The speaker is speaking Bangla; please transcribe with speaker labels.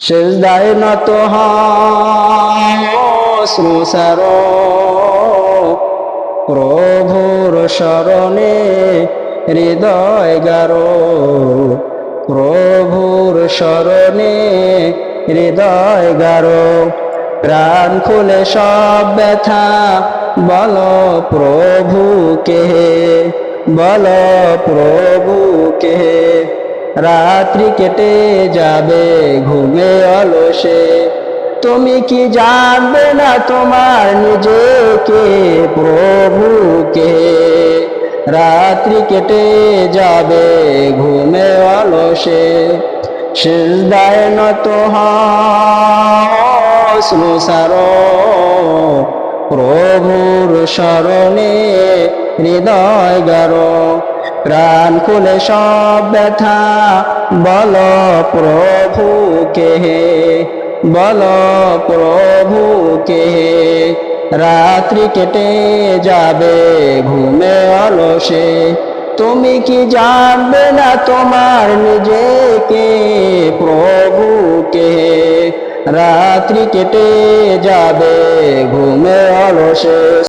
Speaker 1: সেজদায় নত শ্রুসার প্রভুর শরণে হৃদয় গারো। প্রভুর শরণে হৃদয় গারো। প্রাণ খুলে সব ব্যথা, বল প্রভুকে বল প্রভুকে রাত্রি কেটে যাবে, ঘুমে অলসে। তুমি কি জানবে না তোমার নিজেকে, প্রভুকে? রাত্রি কেটে যাবে, ঘুমে অলসে। সিজদায় নত সংসার প্রভুর শরণে হৃদয় গারো। প্রাণ খুলে সব ব্যথা, বল প্রভু প্রভুকে বল প্রভুকে রাত্রি কেটে যাবে, ঘুমে অলসে। তুমি কি জানবে না তোমার নিজেকে প্রভুকে রাত্রি কেটে যাবে, ঘুমে অলসে।